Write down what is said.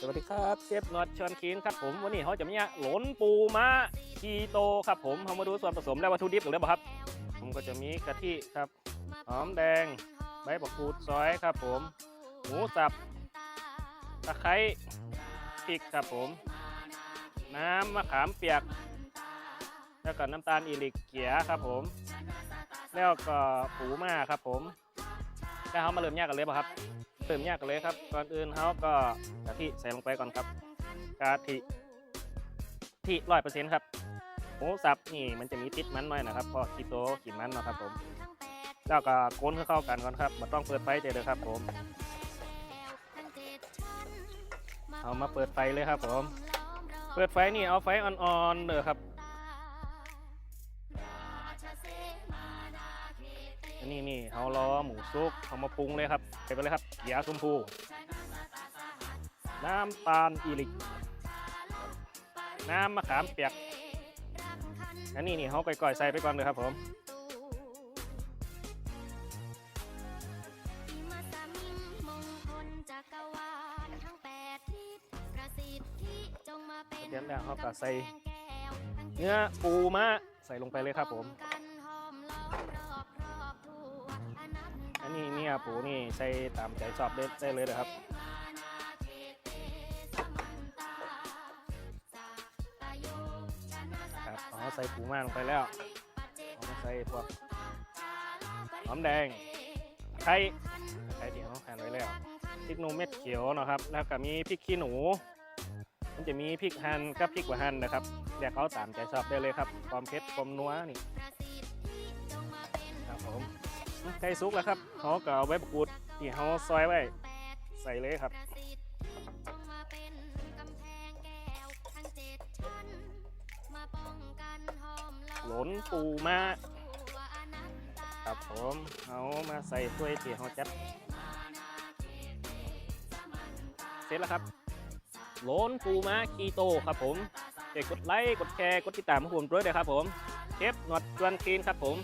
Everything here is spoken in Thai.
สวัสดีครับเชฟนอตชอนคีนครับผมวันนี้เขาจะมีหลนปูม้าคีโตครับผมเรามาดูส่วนผสมและวัตถุดิบกันเลยบ่ครับ ผมก็จะมีกะทิครับหอมแดงใบมะกรูดซอยครับผมหมูสับตะไคร้พริกครับผม น้ำมะขามเปียก แล้วก็น้ำตาลอีลิกเกียครับผม แล้วก็ปูม่าครับผมแล้วเขามาเริ่มแยกกันเลยป่ะครับ เติมยากกันเลยครับ ก่อนอื่นเขาก็กะทิใส่ลงไปก่อนครับกะทิที่ร้อยเปอร์เซ็นต์ครับหมูสับนี่มันจะมีติดมันหน่อยนะครับเพราะคีโตกินมันเนาะครับผม แล้วก็โคนเข้ากันก่อนครับมันต้องเปิดไฟเจเลยครับผม เอามาเปิดไฟเลยครับผม เปิดไฟนี่เอาไฟอ่อนๆเลยครับ นนี้นี่เขาล้อหมูซุปเอามาปรุงเลยครับใส่ไปเลยครับเกี๊ยวชมพู น้ำตาลอีลิก น้ำมะขามเปียกอันนี้นี่เขาไปก่อยใส่ไปก่อนเลยครับผมเดี๋ยวแล้วเขาก็ใส่เนื้อปูมาใส่ลงไปเลยครับผม ปูนี่ใส่ตามใจชอบได้ได้เลยนะครับครับเอใส่ปูม้าลงไปแล้วเอามาใส่พวกหอมแดงไข่ไข่ที่เขาหั่นไว้แล้วพริกนูเม็ดเขียวนะครับ แล้วก็มีพริกขี้หนู มันจะมีพริกหั่นกับพริกหวานหั่นนะครับเรียกเขาตามใจชอบได้เลยครับ ความเผ็ดความนัวนี่ ไก่สุกแล้วครับเขาก็เอาไว้ประกูดที่เขาซอยไว้ใส่เลยครับหลนปูมาครับผมเอามาใส่ถ้วยที่เขาจัดเสร็จแล้วครับหลนปูมาคีโตครับผมเด็กกดไลค์กดแชร์กดติดตามให้ผมด้วยนะครับผมเชฟหนวดจวนคีนครับผม